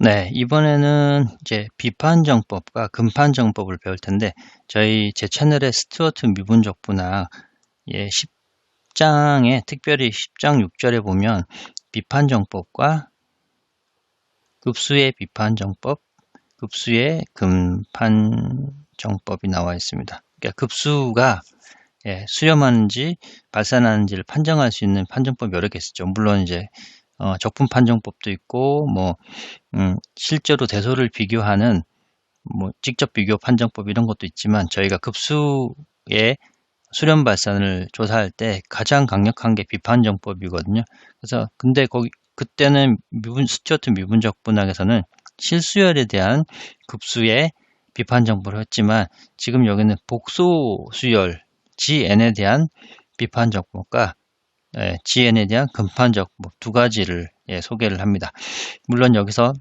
네, 이번에는 이제 비판정법과 금판정법을 배울 텐데 저희 제 채널의 스튜어트 미분적 분학 예, 10장에 특별히 10장 6절에 보면 비판정법과 급수의 비판정법, 급수의 금판정법이 나와 있습니다. 그러니까 급수가 예, 수렴하는지 발산하는지를 판정할 수 있는 판정법 여러 개 있죠. 물론 이제 어, 적분 판정법도 있고 뭐 음, 실제로 대소를 비교하는 뭐 직접 비교 판정법 이런 것도 있지만 저희가 급수의 수렴 발산을 조사할 때 가장 강력한 게 비판정법이거든요. 그래서 근데 거기 그때는 미분 스튜어트 미분적 분학에서는 실수열에 대한 급수의 비판정법을 했지만 지금 여기는 복소 수열 GN에 대한 비판정법과 예, GN에 대한 금판적 두 가지를 예, 소개를 합니다. 물론 여기서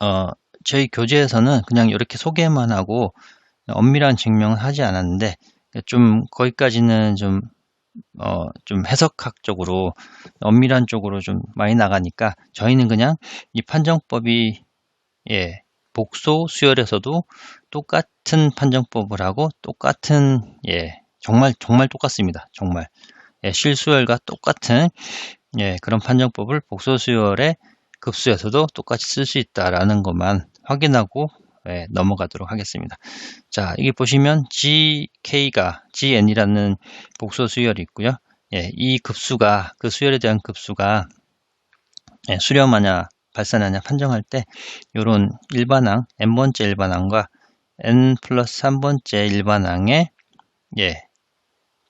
어, 저희 교재에서는 그냥 이렇게 소개만 하고 엄밀한 증명은 하지 않았는데 좀 거기까지는 좀, 어, 좀 해석학적으로 엄밀한 쪽으로 좀 많이 나가니까 저희는 그냥 이 판정법이 예, 복소 수열에서도 똑같은 판정법을 하고 똑같은 예, 정말 정말 똑같습니다. 정말 예, 실수열과 똑같은 예, 그런 판정법을 복소수열의 급수에서도 똑같이 쓸 수 있다라는 것만 확인하고 예, 넘어가도록 하겠습니다. 자, 이게 보시면 GK가 GN이라는 복소수열이 있고요. 예, 이 급수가 그 수열에 대한 급수가 예, 수렴하냐 발산하냐 판정할 때 이런 일반항 n번째 일반항과 n 플러스 3번째 일반항의 예,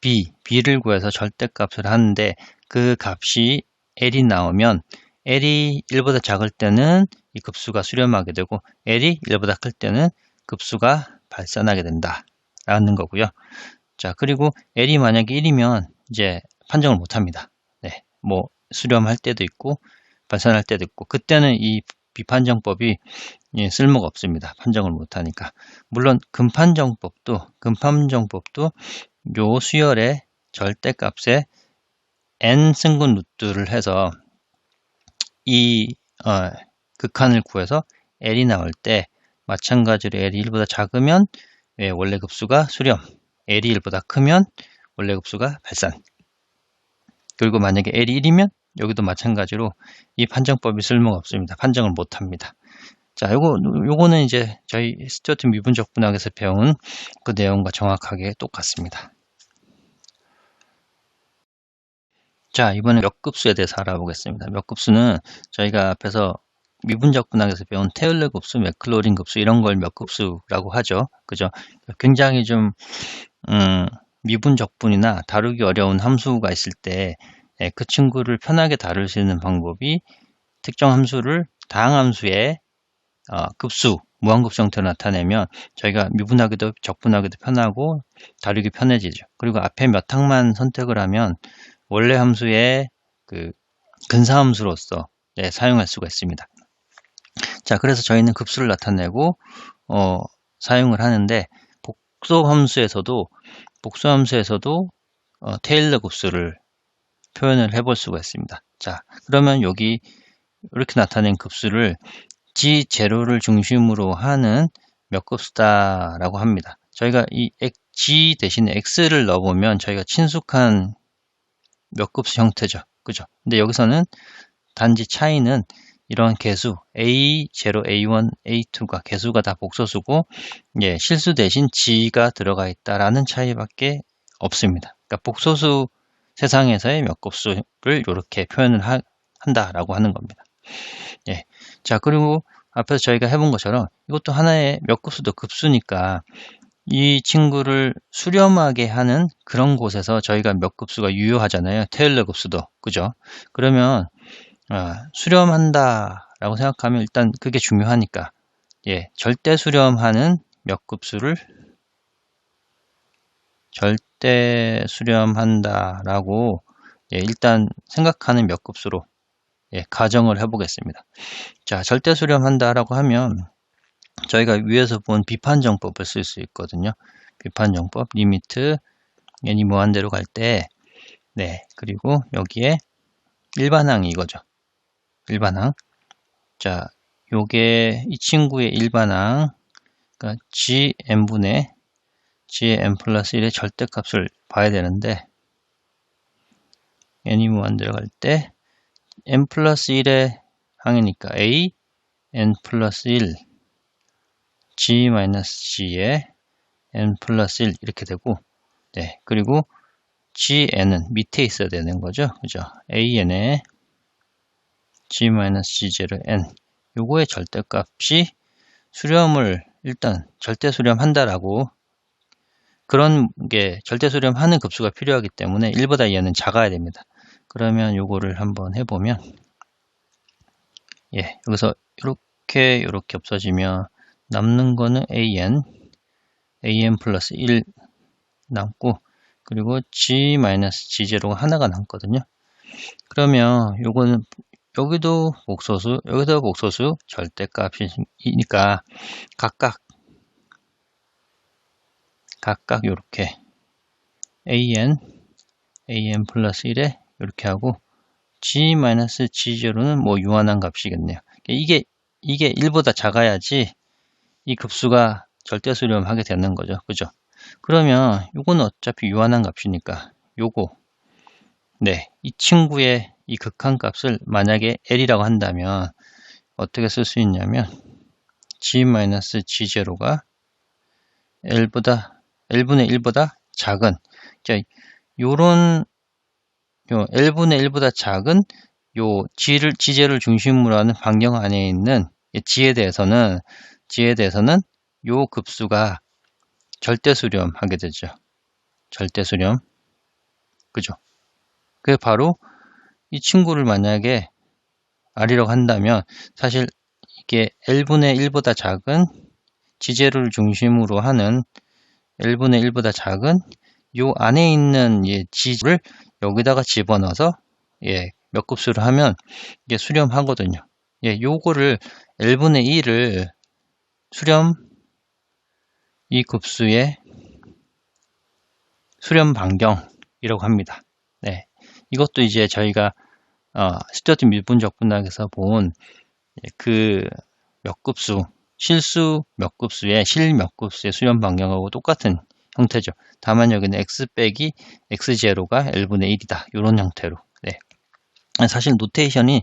b, b를 구해서 절대값을 하는데 그 값이 l이 나오면 l이 1보다 작을 때는 이 급수가 수렴하게 되고 l이 1보다 클 때는 급수가 발산하게 된다 라는 거고요. 자 그리고 l이 만약에 1이면 이제 판정을 못 합니다. 네, 뭐 수렴할 때도 있고 발산할 때도 있고 그때는 이 비판정법이 예, 쓸모가 없습니다. 판정을 못 하니까. 물론 금판정법도 금판정법도 요 수열의 절대값에 n 승분 루트를 해서 이 어, 극한을 구해서 l이 나올 때 마찬가지로 l이 1보다 작으면 예, 원래 급수가 수렴, l이 1보다 크면 원래 급수가 발산 그리고 만약에 l이 1이면 여기도 마찬가지로 이 판정법이 쓸모가 없습니다. 판정을 못합니다. 자, 요거, 요거는 이제 저희 스튜어트 미분적 분학에서 배운 그 내용과 정확하게 똑같습니다. 자, 이번에 몇 급수에 대해서 알아보겠습니다. 몇 급수는 저희가 앞에서 미분적 분학에서 배운 테일러 급수, 맥클로린 급수 이런 걸 몇 급수라고 하죠. 그죠? 굉장히 좀 음, 미분적분이나 다루기 어려운 함수가 있을 때그 예, 친구를 편하게 다룰 수 있는 방법이 특정 함수를 다항함수의 어, 급수, 무한급수 형태로 나타내면 저희가 미분하기도 적분하기도 편하고 다루기 편해지죠. 그리고 앞에 몇 항만 선택을 하면 원래 함수의 그 근사함수로서 네, 사용할 수가 있습니다. 자, 그래서 저희는 급수를 나타내고 어, 사용을 하는데 복소 함수에서도 복수 함수에서도 어, 테일러 급수를 표현을 해볼 수가 있습니다. 자, 그러면 여기 이렇게 나타낸 급수를 G0를 중심으로 하는 몇 급수다라고 합니다. 저희가 이 G 대신에 X를 넣어보면 저희가 친숙한 몇 급수 형태죠. 그죠? 근데 여기서는 단지 차이는 이런 개수 A0, A1, A2가 개수가 다 복소수고 예, 실수 대신 G가 들어가 있다라는 차이밖에 없습니다. 그러니까 복소수 세상에서의 몇 곱수를 이렇게 표현을 하, 한다라고 하는 겁니다. 예. 자, 그리고 앞에서 저희가 해본 것처럼 이것도 하나의 몇 곱수도 급수니까 이 친구를 수렴하게 하는 그런 곳에서 저희가 몇 급수가 유효하잖아요. 테일러 급수도. 그죠? 그러면 아, 수렴한다 라고 생각하면 일단 그게 중요하니까 예, 절대 수렴하는 몇 급수를 절대 수렴한다 라고 예, 일단 생각하는 몇 급수로 예, 가정을 해 보겠습니다. 자, 절대 수렴한다 라고 하면 저희가 위에서 본 비판정법을 쓸 수 있거든요. 비판정법 리미트 n이 무한대로 갈 때 네, 그리고 여기에 일반항이 이거죠. 일반항. 자, 요게 이 친구의 일반항 그러니까 gm분의 n 플러스 1의 절대값을 봐야 되는데 n이 무한 들어갈 때 n 플러스 1의 항이니까 a n 플러스 1 g 마이너스 g의 n 플러스 1 이렇게 되고 네 그리고 gn은 밑에 있어야 되는 거죠? 그죠? An의 g 마이너스 g0 n. 요거의 절대값이 수렴을 일단 절대 수렴한다라고 그런 게 절대 수렴하는 급수가 필요하기 때문에 1보다 2는 작아야 됩니다. 그러면 요거를 한번 해보면 예 여기서 이렇게 이렇게 없어지면 남는 거는 an an 플러스 1 남고 그리고 g-g0가 하나가 남거든요. 그러면 요거는 여기도 목소수, 여기도 목소수 절대값이니까 각각 각각 이렇게 an, an 플러스 1에 이렇게 하고 g-g0는 뭐 유한한 값이겠네요. 이게 이게 1보다 작아야지 이 급수가 절대 수렴하게 되는 거죠. 그죠? 그러면 이거는 어차피 유한한 값이니까 요거 네, 이 친구의 이 극한 값을 만약에 L이라고 한다면 어떻게 쓸 수 있냐면 G-G0가 L보다 L분의 1보다 작은 자, 요런 요 L분의 1보다 작은 요 G를 G제를 중심으로 하는 반경 안에 있는 G에 대해서는 G에 대해서는 요 급수가 절대 수렴 하게 되죠. 절대 수렴. 그죠? 그게 바로 이 친구를 만약에 R이라고 한다면 사실 이게 L분의 1보다 작은 지제를 중심으로 하는 L분의 1보다 작은 요 안에 있는 예, 지를 여기다가 집어넣어서 예, 몇 급수를 하면 이게 수렴하거든요. 예, 요거를 L분의 1을 수렴 이 급수의 수렴 반경이라고 합니다. 네. 이것도 이제 저희가 어, 스튜어트 미분적 분학에서 본 그 몇 급수, 실수 몇 급수의 실 몇 급수의 수렴 반경하고 똑같은 형태죠. 다만 여기는 x 빼기 x0가 L분의 1이다. 이런 형태로. 네. 사실 노테이션이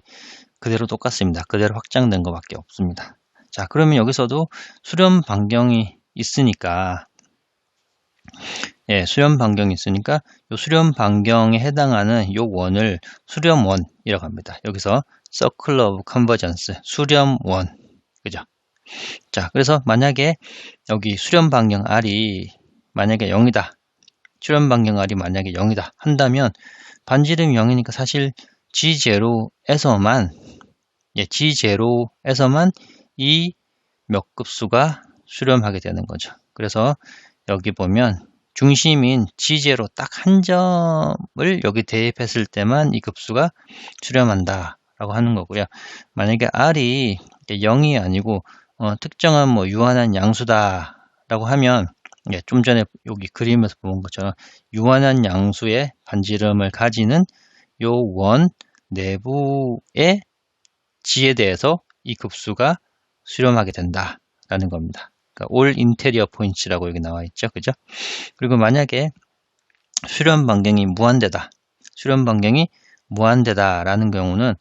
그대로 똑같습니다. 그대로 확장된 것밖에 없습니다. 자, 그러면 여기서도 수렴 반경이 있으니까 예, 수렴 반경이 있으니까 이 수렴 반경에 해당하는 이 원을 수렴원이라고 합니다. 여기서 Circle of Convergence, 수렴원. 그죠? 자, 그래서 만약에 여기 수렴 반경 R이 만약에 0이다. 수렴 반경 R이 만약에 0이다 한다면 반지름이 0이니까 사실 G0에서만 예, G0에서만 이 몇 급수가 수렴하게 되는 거죠. 그래서 여기 보면 중심인 G제로 딱 한 점을 여기 대입했을 때만 이 급수가 수렴한다 라고 하는 거고요. 만약에 R이 0이 아니고 어, 특정한 뭐 유한한 양수다 라고 하면 예, 좀 전에 여기 그림에서 본 것처럼 유한한 양수의 반지름을 가지는 요 원 내부의 G에 대해서 이 급수가 수렴하게 된다라는 겁니다. 그러니까 올 인테리어 포인트라고 여기 나와 있죠. 그죠? 그리고 만약에 수렴 반경이 무한대다. 수렴 반경이 무한대다라는 경우는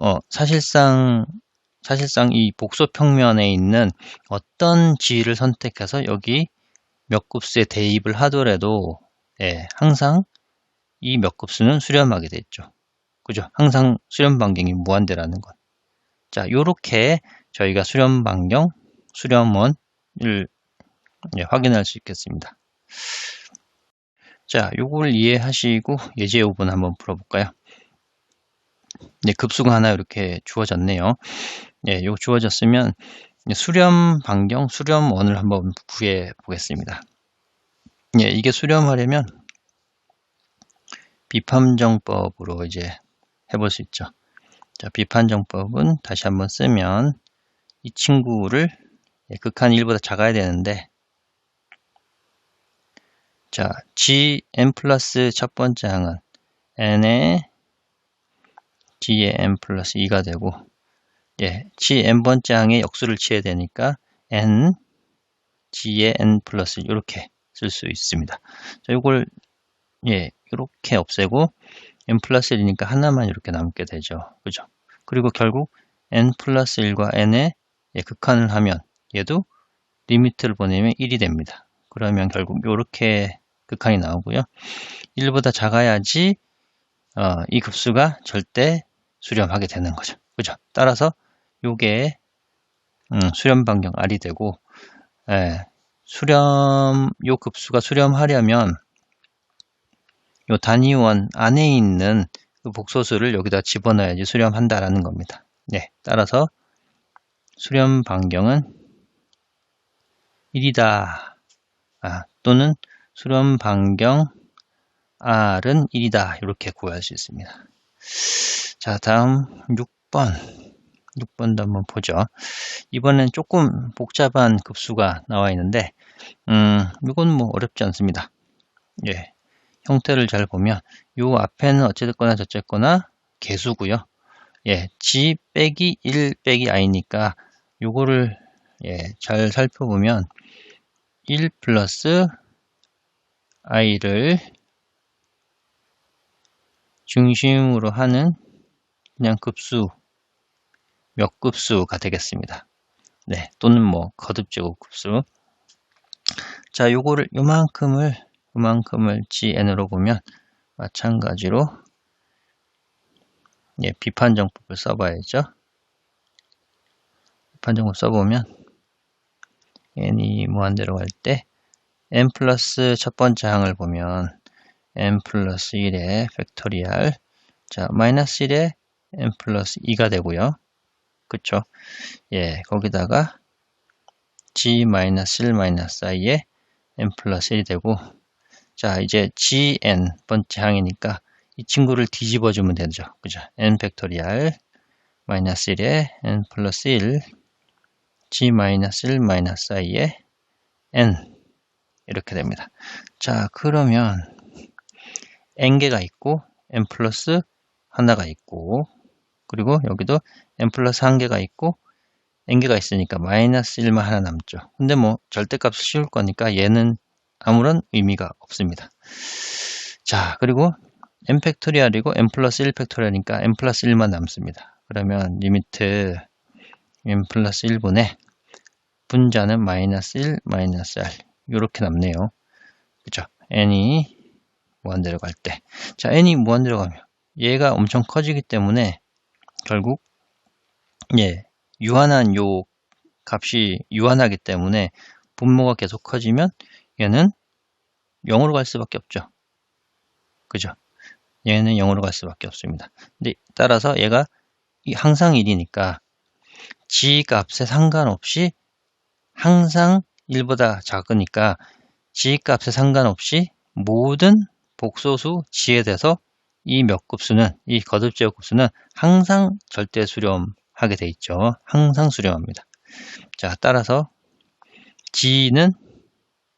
어, 사실상 사실상 이 복소 평면에 있는 어떤 지위를 선택해서 여기 몇 급수에 대입을 하더라도 예, 항상 이몇 급수는 수렴하게 됐죠. 그죠? 항상 수렴 반경이 무한대라는 것. 자, 요렇게 저희가 수렴 반경, 수렴원 을 예, 확인할 수 있겠습니다. 자, 요걸 이해하시고 예제 요분 한번 풀어볼까요? 네, 급수가 하나 이렇게 주어졌네요. 예, 요 주어졌으면 수렴 반경, 수렴원을 한번 구해 보겠습니다. 예, 이게 수렴하려면 비판정법으로 이제 해볼 수 있죠. 자, 비판정법은 다시 한번 쓰면 이 친구를 예, 극한 1보다 작아야 되는데 자, g n 플러스 첫 번째 항은 n의 g의 n 플러스 2가 되고 예, g n번째 항에 역수를 취해야 되니까 n g의 n 플러스 이렇게 쓸 수 있습니다. 자, 이걸 예, 이렇게 없애고 n 플러스 1이니까 하나만 이렇게 남게 되죠. 그죠? 그리고 결국 n 플러스 1과 n의 예, 극한을 하면 얘도 리미트를 보내면 1이 됩니다. 그러면 결국 이렇게 극한이 나오고요. 1보다 작아야지 어, 이 급수가 절대 수렴하게 되는 거죠. 그죠? 따라서 요게 음, 수렴 반경 R이 되고 예, 수렴 요 급수가 수렴하려면 요 단위원 안에 있는 그 복소수를 여기다 집어넣어야지 수렴한다라는 겁니다. 네, 따라서 수렴 반경은 1이다. 아, 또는 수렴 반경 R은 1이다. 이렇게 구할 수 있습니다. 자, 다음 6번. 6번도 한번 보죠. 이번엔 조금 복잡한 급수가 나와 있는데, 음, 이건 뭐 어렵지 않습니다. 예. 형태를 잘 보면, 요 앞에는 어찌됐거나 저쨌거나 개수고요 예. G 빼기 1 빼기 I니까 요거를 예, 잘 살펴보면 1 플러스 i를 중심으로 하는 그냥 급수 몇 급수가 되겠습니다. 네, 또는 뭐 거듭 제곱 급수. 자, 요거를 요만큼을 요만큼을 gn으로 보면 마찬가지로 예, 비판 정법을 써봐야죠. 비판 정법 써보면 n이 무한대로 갈 때 n 플러스 첫 번째 항을 보면 n 플러스 1의 팩토리얼 자 마이너스 1에 n 플러스 2가 되고요. 그쵸? 예, 거기다가 g 마이너스 1 마이너스 i에 n 플러스 1이 되고 자 이제 gn 번째 항이니까 이 친구를 뒤집어 주면 되죠. 그죠? n 팩토리얼 마이너스 1에 n 플러스 1 g 마이너스 1 마이너스 i에 n 이렇게 됩니다. 자 그러면 n개가 있고 n 플러스 하나가 있고 그리고 여기도 n 플러스 한 개가 있고 n개가 있으니까 마이너스 1만 하나 남죠. 근데 뭐 절대값을 씌울 거니까 얘는 아무런 의미가 없습니다. 자 그리고 n 팩토리얼이고 n 플러스 1 팩토리얼이니까 n 플러스 1만 남습니다. 그러면 리미트 n 플러스 1분의 분자는 마이너스 1 마이너스 r 이렇게 남네요. 그죠? n이 무한대로 갈 때. 자, n이 무한대로 가면 얘가 엄청 커지기 때문에 결국 예, 유한한 요 값이 유한하기 때문에 분모가 계속 커지면 얘는 0으로 갈 수밖에 없죠. 그죠? 얘는 0으로 갈 수밖에 없습니다. 근데 따라서 얘가 항상 1이니까 g 값에 상관없이 항상 1보다 작으니까 g 값에 상관없이 모든 복소수 g에 대해서 이몇 급수는 이 거듭 제곱 급수는 항상 절대 수렴하게 돼 있죠. 항상 수렴합니다. 자, 따라서 g는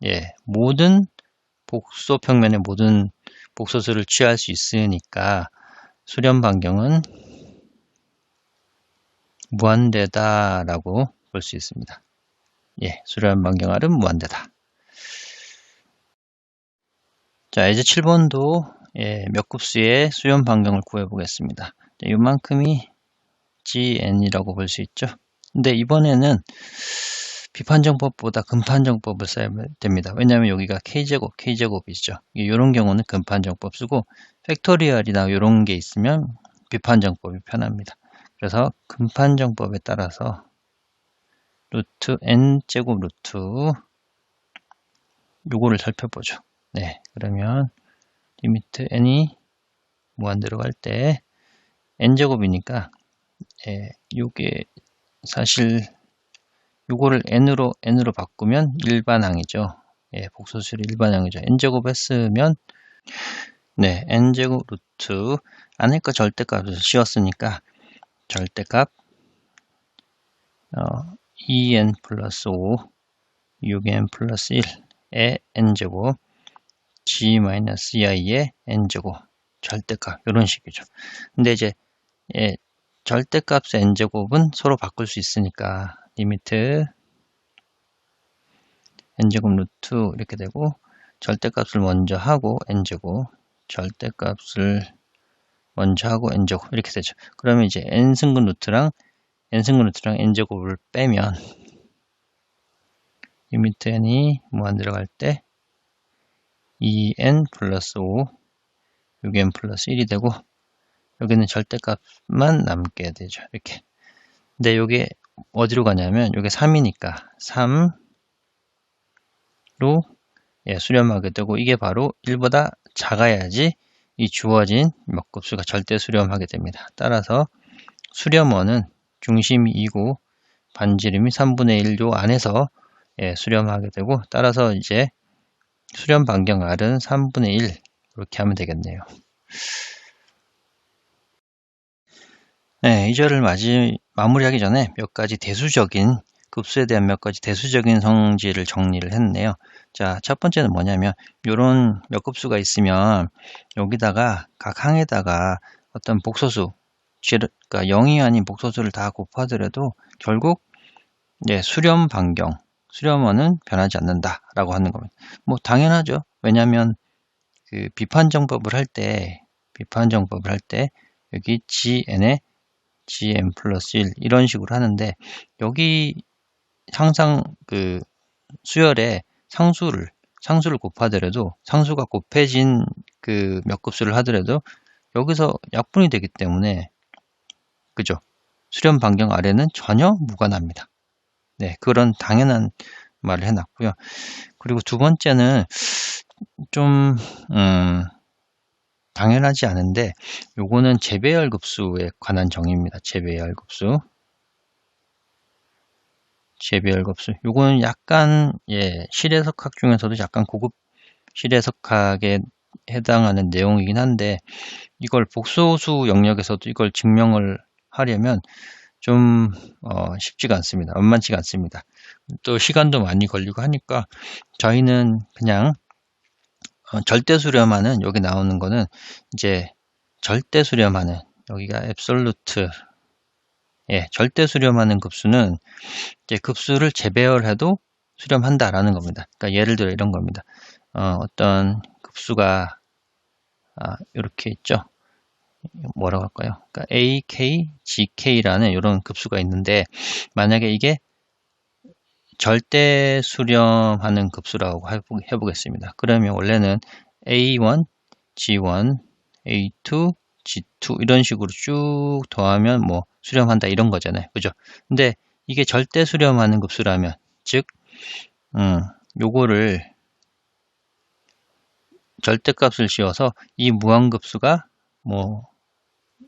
예, 모든 복소 평면의 모든 복소수를 취할 수 있으니까 수렴 반경은 무한대다라고 볼 수 있습니다. 예, 수렴 반경 R은 무한대다. 자, 이제 7번도 예, 몇 급수의 수렴 반경을 구해 보겠습니다. 이만큼이 GN이라고 볼 수 있죠. 근데 이번에는 비판정법보다 금판정법을 써야 됩니다. 왜냐하면 여기가 K제곱, K제곱이죠. 이런 경우는 금판정법 쓰고 팩토리얼이나 이런 게 있으면 비판정법이 편합니다. 그래서 금판정법에 따라서 루트 n제곱 루트 요거를 살펴보죠. 네, 그러면 리미트 n이 무한대로 갈 때 n제곱이니까 예, 요게 사실 요거를 n으로 n으로 바꾸면 일반항이죠. 예, 복소수를 일반항이죠. n제곱 했으면 네, n제곱 루트 안에 거 절대값을 씌웠으니까 절대값 어, 2n 플러스 5, 6n 플러스 1의 n제곱, g 마이너스 2i의 n제곱, 절대값, 이런 식이죠. 근데 이제, 예, 절대값의 n제곱은 서로 바꿀 수 있으니까 리미트 n제곱 루트 이렇게 되고 절대값을 먼저 하고 n제곱 절대값을 먼저 하고 n제곱 이렇게 되죠. 그러면 이제 n승근 루트랑 n승근 루트랑 n제곱을 빼면 리미트 n이 무한 들어갈 때 2n 플러스 5 6n 플러스 1이 되고 여기는 절대값만 남게 되죠. 이렇게. 근데 이게 어디로 가냐면 이게 3이니까 3로 예, 수렴하게 되고 이게 바로 1보다 작아야지 이 주어진 몇 급수가 절대 수렴하게 됩니다. 따라서 수렴원은 중심이 2고 반지름이 3분의 1요 안에서 예, 수렴하게 되고 따라서 이제 수렴 반경 R은 3분의 1 이렇게 하면 되겠네요. 네, 이 절을 마지, 마무리하기 전에 몇 가지 대수적인 급수에 대한 몇 가지 대수적인 성질을 정리를 했네요. 자, 첫 번째는 뭐냐면 이런 몇 급수가 있으면 여기다가 각 항에다가 어떤 복소수, 그러니까 0이 아닌 복소수를 다 곱하더라도 결국 예, 수렴 반경, 수렴원은 변하지 않는다라고 하는 겁니다. 뭐 당연하죠. 왜냐하면 그 비판 정법을 할 때, 비판 정법을 할 때 여기 GN의 gn 플러스 1 이런 식으로 하는데 여기 항상 그 수열에 상수를 상수를 곱하더라도 상수가 곱해진 그몇 급수를 하더라도 여기서 약분이 되기 때문에 그죠 수렴 반경 아래는 전혀 무관합니다. 네 그런 당연한 말을 해놨고요. 그리고 두 번째는 좀 음, 당연하지 않은데 요거는 재배열 급수에 관한 정의입니다. 재배열 급수. 재배열 급수. 요거는 약간 예, 실해석학 중에서도 약간 고급 실해석학에 해당하는 내용이긴 한데 이걸 복소수 영역에서도 이걸 증명을 하려면 좀 어, 쉽지가 않습니다. 만만치가 않습니다. 또 시간도 많이 걸리고 하니까 저희는 그냥 어, 절대 수렴하는 여기 나오는 거는 이제 절대 수렴하는 여기가 앱솔루트 예, 절대 수렴하는 급수는 이제 급수를 재배열해도 수렴한다라는 겁니다. 그러니까 예를 들어 이런 겁니다. 어, 떤 급수가 아, 이렇게 있죠. 뭐라고 할까요? 그러니까 AK, GK라는 이런 급수가 있는데 만약에 이게 절대 수렴하는 급수라고 해보겠습니다. 그러면 원래는 A1, G1, A2, G2 이런 식으로 쭉 더하면 뭐 수렴한다 이런 거잖아요. 그죠? 근데 이게 절대 수렴하는 급수라면 즉 음, 요거를 절대값을 씌워서 이 무한급수가 뭐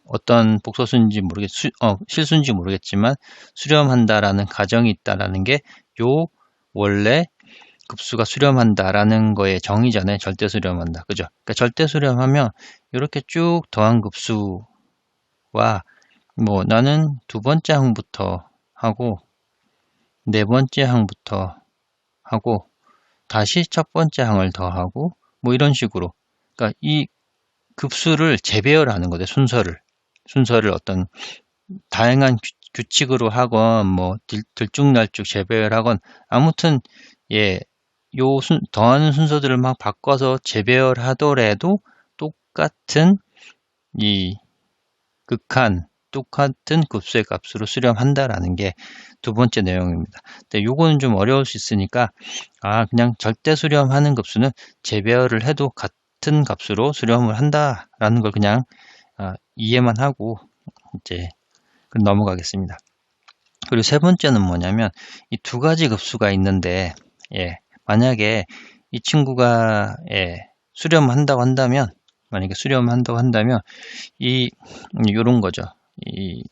어떤 복소수인지 모르겠, 수, 어, 실수인지 모르겠지만 수렴한다라는 가정이 있다라는 게 요 원래 급수가 수렴한다라는 거에 정의잖아요. 절대 수렴한다. 그죠? 그러니까 절대 수렴하면 이렇게 쭉 더한 급수와 뭐 나는 두 번째 항부터 하고 네 번째 항부터 하고 다시 첫 번째 항을 더하고 뭐 이런 식으로 그러니까 이 급수를 재배열하는 거죠. 순서를 순서를 어떤 다양한 규칙으로 하건 뭐 들쭉날쭉 재배열 하건 아무튼 예, 요 순, 더하는 순서들을 막 바꿔서 재배열 하더라도 똑같은 이 극한 똑같은 급수의 값으로 수렴한다라는 게 두 번째 내용입니다. 근데 요거는 좀 어려울 수 있으니까 아 그냥 절대 수렴하는 급수는 재배열을 해도 같은 값으로 수렴을 한다라는 걸 그냥 아, 이해만 하고 이제 넘어가겠습니다. 그리고 세 번째는 뭐냐면 이 두 가지 급수가 있는데 예, 만약에 이 친구가 예, 수렴한다고 한다면 만약에 수렴한다고 한다면 이 요런 거죠. 이,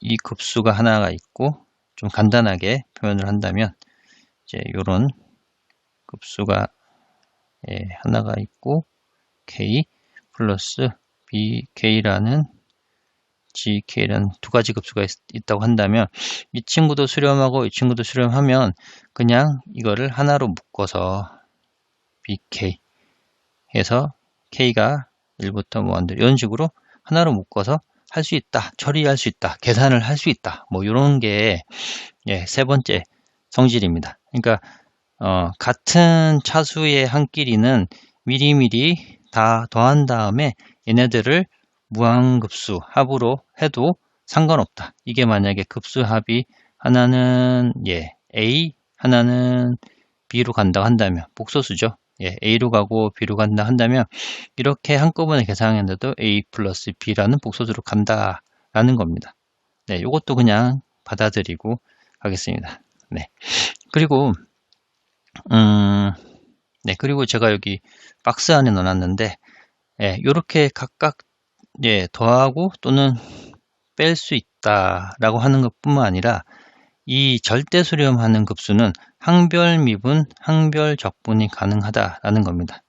이 급수가 하나가 있고 좀 간단하게 표현을 한다면 이제 요런 급수가 예, 하나가 있고 k 플러스 bk라는 GK라는 두 가지 급수가 있, 다고 한다면 이 친구도 수렴하고 이 친구도 수렴하면 그냥 이거를 하나로 묶어서 BK 해서 K가 1부터 무한대 이런 식으로 하나로 묶어서 할 수 있다, 처리할 수 있다, 계산을 할 수 있다. 뭐 이런 게 예, 세 번째 성질입니다. 그러니까 어, 같은 차수의 한 끼리는 미리미리 다 더한 다음에 얘네들을 무한급수 합으로 해도 상관없다. 이게 만약에 급수 합이 하나는 예, A, 하나는 B로 간다 한다면 복소수죠. 예, A로 가고 B로 간다 한다면 이렇게 한꺼번에 계산했는데도 A 플러스 B라는 복소수로 간다라는 겁니다. 네, 이것도 그냥 받아들이고 가겠습니다. 네. 그리고 음, 네, 그리고 제가 여기 박스 안에 넣어놨는데 예, 이렇게 각각 예, 더하고 또는 뺄 수 있다라고 하는 것뿐만 아니라 이 절대 수렴하는 급수는 항별 미분, 항별 적분이 가능하다라는 겁니다.